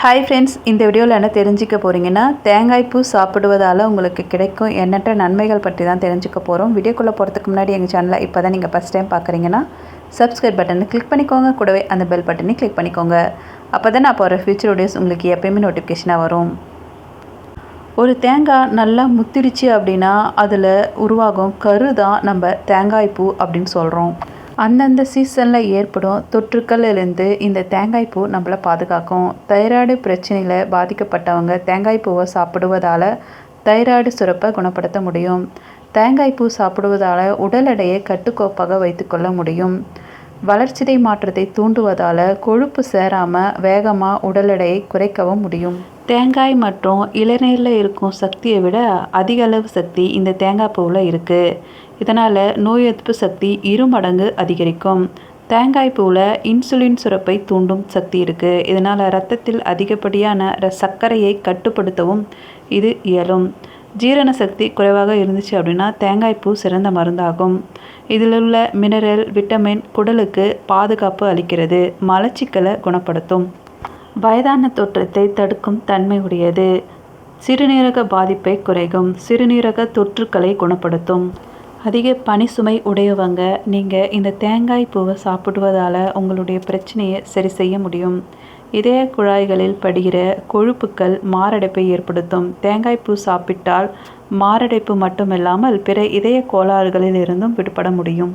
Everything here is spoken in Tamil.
ஹாய் ஃப்ரெண்ட்ஸ் இந்த வீடியோவில் என்ன தெரிஞ்சுக்க போகிறீங்கன்னா தேங்காய் பூ சாப்பிடுவதால் உங்களுக்கு கிடைக்கும் எண்ணற்ற நன்மைகள் பற்றி தான் தெரிஞ்சுக்க போகிறோம் வீடியோக்குள்ளே போகிறதுக்கு முன்னாடி எங்கள் சேனலை இப்போ தான் நீங்கள் ஃபஸ்ட் டைம் பார்க்குறீங்கன்னா சப்ஸ்கிரைப் பட்டனை கிளிக் பண்ணிக்கோங்க. கூடவே அந்த பெல் பட்டனை கிளிக் பண்ணிக்கோங்க. அப்போ தான் நான் போகிற ஃபியூச்சர் வீடியோஸ் உங்களுக்கு எப்பயுமே நோட்டிஃபிகேஷனாக வரும். ஒரு தேங்காய் நல்லா முத்திடுச்சு அப்படின்னா அதில் உருவாகும் கரு தான் நம்ம தேங்காய் பூ அப்படின்னு சொல்கிறோம் அந்தந்த சீசனில் ஏற்படும் தொற்றுக்களிலிருந்து இந்த தேங்காய் பூ நம்மளை பாதுகாக்கும். தைராய்டு பிரச்சனையில் பாதிக்கப்பட்டவங்க தேங்காய் பூவை சாப்பிடுவதால் தைராய்டு சுரப்பை குணப்படுத்த முடியும். தேங்காய் பூ சாப்பிடுவதால் உடல் எடையை கட்டுக்கோப்பாக வைத்துக்கொள்ள முடியும். வளர்ச்சிதை மாற்றத்தை தூண்டுவதால் கொழுப்பு சேராமல் வேகமாக உடல் எடையை குறைக்கவும் முடியும். தேங்காய் மற்றும் இளநீரில் இருக்கும் சக்தியை விட அதிக அளவு சக்தி இந்த தேங்காய் பூவில் இருக்குது இதனால் நோய் எதிர்ப்பு சக்தி இரு மடங்கு அதிகரிக்கும். தேங்காய் பூவில் இன்சுலின் சுரப்பை தூண்டும் சக்தி இருக்குது இதனால் ரத்தத்தில் அதிகப்படியான ர- சர்க்கரையை கட்டுப்படுத்தவும் இது இயலும். ஜீரண சக்தி குறைவாக இருந்துச்சு அப்படின்னா தேங்காய் பூ சிறந்த மருந்தாகும். இதில் உள்ள மினரல் விட்டமின் குடலுக்கு பாதுகாப்பு அளிக்கிறது. மலச்சிக்கலை குணப்படுத்தும். வயதான தோற்றத்தை தடுக்கும் தன்மை உடையது சிறுநீரக பாதிப்பை குறைக்கும் சிறுநீரக தொற்றுக்களை குணப்படுத்தும். அதிக பனி சுமை உடையவங்க நீங்கள் இந்த தேங்காய் பூவை சாப்பிடுவதால் உங்களுடைய பிரச்சனையை சரி செய்ய முடியும். இதய குழாய்களில் படுகிற கொழுப்புக்கள் மாரடைப்பை ஏற்படுத்தும். தேங்காய் பூ சாப்பிட்டால் மாரடைப்பு மட்டுமில்லாமல் பிற இதய கோளாறுகளில் இருந்தும் விடுபட முடியும்.